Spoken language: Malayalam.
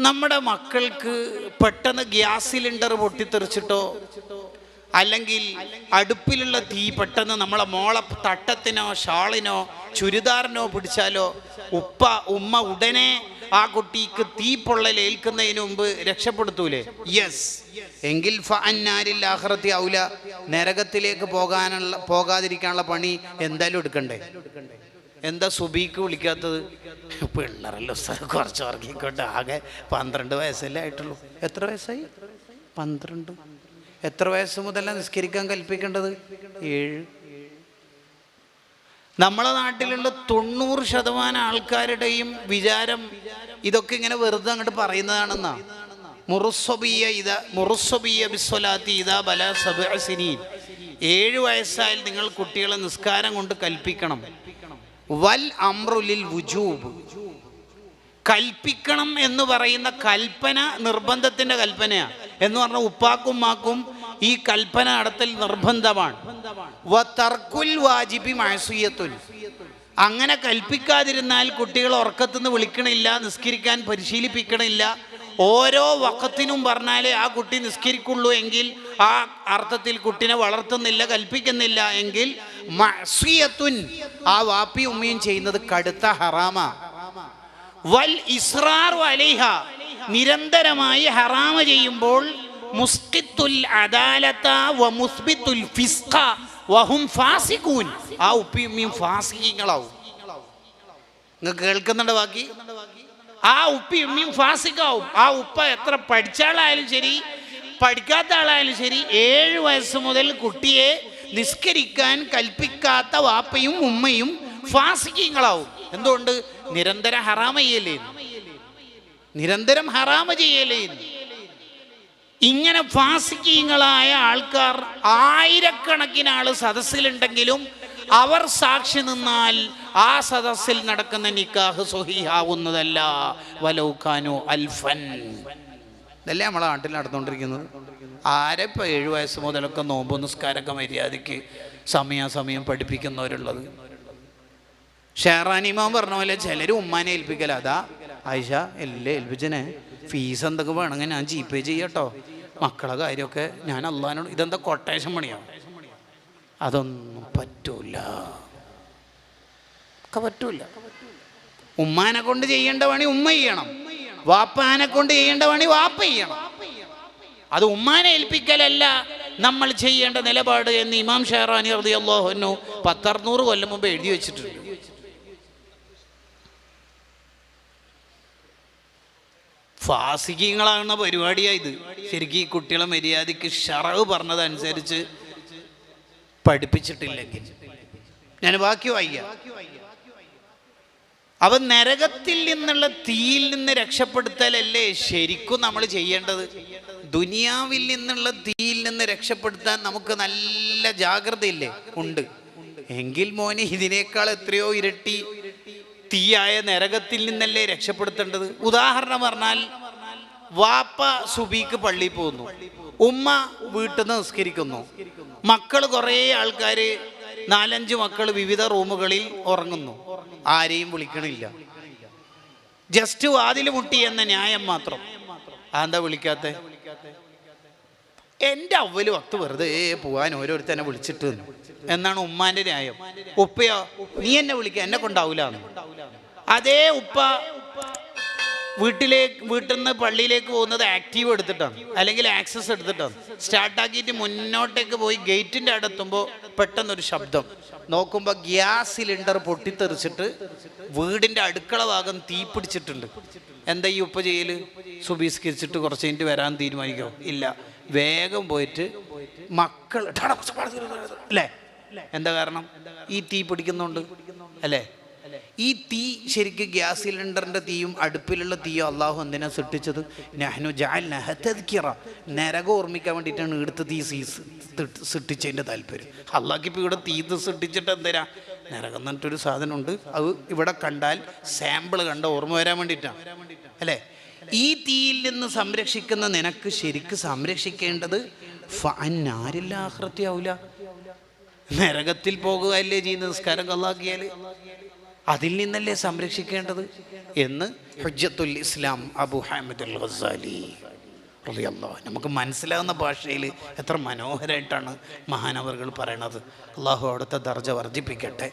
നമ്മുടെ മക്കൾക്ക് പെട്ടെന്ന് ഗ്യാസ് സിലിണ്ടർ പൊട്ടിത്തെറിച്ചിട്ടോ അല്ലെങ്കിൽ അടുപ്പിലുള്ള തീ പെട്ടെന്ന് നമ്മളെ മോളെ തട്ടത്തിനോ ഷാളിനോ ചുരിദാറിനോ പിടിച്ചാലോ ഉപ്പ ഉമ്മ ഉടനെ ആ കുട്ടിക്ക് തീ പൊള്ളൽ ഏൽക്കുന്നതിന് മുമ്പ് രക്ഷപ്പെടുത്തൂലേ? യെസ് എങ്കിൽ ഫഅന്നാരിൽ ആഖിറത്തി ഔല നരകത്തിലേക്ക് പോകാനുള്ള പോകാതിരിക്കാനുള്ള പണി എന്തായാലും എടുക്കണ്ടേ? എന്താ സുബീക്ക് വിളിക്കാത്തത്? പിള്ളേരല്ലോ സാർ കുറച്ച് ഉറങ്ങിക്കോട്ടെ ആകെ പന്ത്രണ്ട് വയസ്സല്ലേ ആയിട്ടുള്ളൂ. എത്ര വയസ്സായി? പന്ത്രണ്ട്. എത്ര വയസ്സ് മുതലാണ് നിസ്കരിക്കാൻ കൽപ്പിക്കേണ്ടത്? ഏഴ്. നമ്മളെ നാട്ടിലുള്ള തൊണ്ണൂറ് ശതമാനം ആൾക്കാരുടെയും വിചാരം ഇതൊക്കെ ഇങ്ങനെ വെറുതെ അങ്ങോട്ട് പറയുന്നതാണെന്നാ. മുറുസ്വബിയ ഇത മുറുസ്വബിയ ബിസ്വലാത്തി ഇതാ ബല സബിനി ഏഴ് വയസ്സായാൽ നിങ്ങൾ കുട്ടികളെ നിസ്കാരം കൊണ്ട് കൽപ്പിക്കണം. വൽ അമ്രുലിൽ വുജൂബ്. കൽപ്പിക്കണം എന്ന് പറയുന്ന കൽപ്പന നിർബന്ധത്തിന്റെ കൽപ്പനയാണ് എന്ന് പറഞ്ഞ ഉപ്പാക്കും മാക്കും ഈ കൽപ്പന നടത്തൽ നിർബന്ധമാണ്. വാജിബി അങ്ങനെ കൽപ്പിക്കാതിരുന്നാൽ കുട്ടികൾ ഉറക്കത്തുനിന്ന് വിളിക്കണില്ല നിസ്കരിക്കാൻ പരിശീലിപ്പിക്കണില്ല. ഓരോ വക്കത്തിനും പറഞ്ഞാലേ ആ കുട്ടി നിസ്കരിക്കുള്ളൂ എങ്കിൽ ആ അർത്ഥത്തിൽ കുട്ടിനെ വളർത്തുന്നില്ല കൽപ്പിക്കുന്നില്ല എങ്കിൽ മഅസിയത്തുൻ. ആ വാപ്പി ഉമ്മയും ചെയ്യുന്നത് കടുത്ത ഹറാമാ. വൽ ഇസ്രാർ അലൈഹ നിരന്തരമായി ഹറാമ ചെയ്യുമ്പോൾ മുസ്കിത്തുൽ അദാലത വ മുസ്ബിത്തുൽ ഫിസ്ഖ വഹും ഫാസിഖൂൻ. ആ ഉപ്പിയും ഫാസിഖീങ്ങളാവും നിങ്ങൾക്ക് കേൾക്കുന്നുണ്ട് ബാക്കി? ആ ഉപ്പി ഉമ്മയും ഫാസിക്കാവും ആ ഉപ്പ എത്ര പഠിച്ച ആളായാലും ശരി പഠിക്കാത്ത ആളായാലും ശരി ഏഴ് വയസ്സ് മുതൽ കുട്ടിയെ നിസ്കരിക്കാൻ കൽപ്പിക്കാത്ത വാപ്പയും ഉമ്മയും ഫാസിക്കങ്ങളാവും എന്തുകൊണ്ട്? നിരന്തര ഹറാമ നിരന്തരം ഹറാമ ചെയ്യലേ ഇങ്ങനെ ഫാസിക്കങ്ങളായ ആൾക്കാർ ആയിരക്കണക്കിന് ആൾ സദസ്സിലുണ്ടെങ്കിലും അവർ സാക്ഷി നിന്നാൽ ആ സദസ്സിൽ നടക്കുന്ന നിക്കാഹ് സൊഹിയാവുന്നതല്ല വലൗഖാനു അൽഫൻ. ഇതല്ലേ നമ്മളെ നാട്ടിൽ നടന്നുകൊണ്ടിരിക്കുന്നത്? ആരെ ഇപ്പോൾ ഏഴ് വയസ്സ് മുതലൊക്കെ നോമ്പ് നിസ്കാരമൊക്കെ മര്യാദയ്ക്ക് സമയാസമയം പഠിപ്പിക്കുന്നവരുള്ളത്? ഷെഹറാനിമാൻ പറഞ്ഞ പോലെ ചിലർ ഉമ്മാനെ ഏൽപ്പിക്കല. അതാ ആയിഷ എല്ലാം ഏൽപ്പിച്ചനെ. ഫീസ് എന്തൊക്കെ വേണമെങ്കിൽ ഞാൻ ജി പേ ചെയ്യട്ടോ. മക്കളെ കാര്യമൊക്കെ ഞാൻ അള്ളഹാനോട് ഇതെന്താ കൊട്ടേഷൻ പണിയാണ് അതൊന്നും പറ്റൂല. പറ്റൂല. ഉമ്മാനെ കൊണ്ട് ചെയ്യേണ്ട പണി ഉമ്മ ചെയ്യണം. വാപ്പാനെ കൊണ്ട് ചെയ്യേണ്ട പണി വാപ്പ ചെയ്യണം. അത് ഉമ്മാനെ ഏൽപ്പിക്കലല്ല നമ്മൾ ചെയ്യേണ്ട നിലപാട് എന്ന് ഇമാം ഷെഹറാനി റളിയല്ലാഹു പത്തറുന്നൂറ് കൊല്ലം മുമ്പ് എഴുതി വെച്ചിട്ടുണ്ട്. ഫാസികങ്ങളാകുന്ന പരിപാടിയാ ഇത്. ശരിക്കും ഈ കുട്ടികളെ മര്യാദയ്ക്ക് ഷറവ് പറഞ്ഞതനുസരിച്ച് പഠിപ്പിച്ചിട്ടില്ലെങ്കിൽ. ഞാൻ ബാക്കി വായിക്കാം. അവ നരകത്തിൽ നിന്നുള്ള തീയിൽ നിന്ന് രക്ഷപ്പെടുത്തലല്ലേ ശരിക്കും നമ്മൾ ചെയ്യേണ്ടത്? ദുനിയാവിൽ നിന്നുള്ള തീയിൽ നിന്ന് രക്ഷപ്പെടുത്താൻ നമുക്ക് നല്ല ജാഗ്രതയില്ലേ? ഉണ്ട്. എങ്കിൽ മോനെ ഇതിനേക്കാൾ എത്രയോ ഇരട്ടി തീയായ നരകത്തിൽ നിന്നല്ലേ രക്ഷപ്പെടുത്തേണ്ടത്? ഉദാഹരണം പറഞ്ഞാൽ വാപ്പ സുബീക്ക് പള്ളിയിൽ പോകുന്നു. ഉമ്മ വീട്ടിൽ നിന്ന് നിസ്കരിക്കുന്നു. മക്കൾ കുറേ ആൾക്കാർ നാലഞ്ച് മക്കൾ വിവിധ റൂമുകളിൽ ഉറങ്ങുന്നു. ആരെയും വിളിക്കണില്ല. ജസ്റ്റ് വാതിൽ മുട്ടി എന്ന ന്യായം മാത്രം. അതെന്താ വിളിക്കാത്ത? എന്റെ അവൽ വക്ത് വെറുതെ പോവാൻ ഓരോരുത്തരെ വിളിച്ചിട്ട്. എന്നാണ് ഉമ്മാന്റെ ന്യായം. ഉപ്പയോ നീ എന്നെ വിളിക്കുക എന്നെ കൊണ്ടാവൂല അതേ ഉപ്പ വീട്ടിലേക്ക് വീട്ടിൽ നിന്ന് പള്ളിയിലേക്ക് പോകുന്നത് ആക്റ്റീവ് എടുത്തിട്ടാണ്. അല്ലെങ്കിൽ ആക്സസ് എടുത്തിട്ടാണ്. സ്റ്റാർട്ടാക്കിയിട്ട് മുന്നോട്ടേക്ക് പോയി ഗേറ്റിന്റെ അടുത്തുമ്പോൾ പെട്ടെന്നൊരു ശബ്ദം. നോക്കുമ്പോൾ ഗ്യാസ് സിലിണ്ടർ പൊട്ടിത്തെറിച്ചിട്ട് വീടിന്റെ അടുക്കള ഭാഗം തീ പിടിച്ചിട്ടുണ്ട്. എന്താ ഈ ഉപ്പ ചെയ്യൽ സുബീസ്കരിച്ചിട്ട് കുറച്ച് കഴിഞ്ഞിട്ട് വരാൻ തീരുമാനിക്കോ? ഇല്ല. വേഗം പോയിട്ട് മക്കൾ അല്ലേ? എന്താ കാരണം? ഈ തീ പിടിക്കുന്നുണ്ട്. അല്ലേ? ഈ തീ ശരിക്കും ഗ്യാസ് സിലിണ്ടറിന്റെ തീയും അടുപ്പിലുള്ള തീയും അള്ളാഹു എന്തിനാ സൃഷ്ടിച്ചത്? നഹ്നു നരകം ഓർമ്മിക്കാൻ വേണ്ടിയിട്ടാണ് ഇവിടുത്തെ തീ സീസ് സൃഷ്ടിച്ചതിന്റെ താല്പര്യം. അള്ളാഹ്ക്ക് ഇപ്പോൾ ഇവിടെ തീ സൃഷ്ടിച്ചിട്ട് എന്തിനാ? നരകം എന്നിട്ടൊരു സാധനമുണ്ട്. അത് ഇവിടെ കണ്ടാൽ സാമ്പിൾ കണ്ട ഓർമ്മ വരാൻ വേണ്ടിയിട്ടാണ് അല്ലേ? ഈ തീയിൽ നിന്ന് സംരക്ഷിക്കുന്ന നിനക്ക് ശരിക്ക് സംരക്ഷിക്കേണ്ടത് ഫാനാരില്ലാഹൃത്യാവൂല നരകത്തിൽ പോകുക അല്ലേ ചെയ്യുന്ന നിസ്കാരം കള്ളാക്കിയാൽ അതിൽ നിന്നല്ലേ സംരക്ഷിക്കേണ്ടത് എന്ന് ഹുജ്ജത്തുൽ ഇസ്ലാം അബു ഹാമിദ് അൽ റളിയല്ലാഹു നമുക്ക് മനസ്സിലാകുന്ന ഭാഷയിൽ എത്ര മനോഹരമായിട്ടാണ് മഹാനവറുകൾ പറയണത്. അള്ളാഹു അവിടുത്തെ ദർജ വർദ്ധിപ്പിക്കട്ടെ.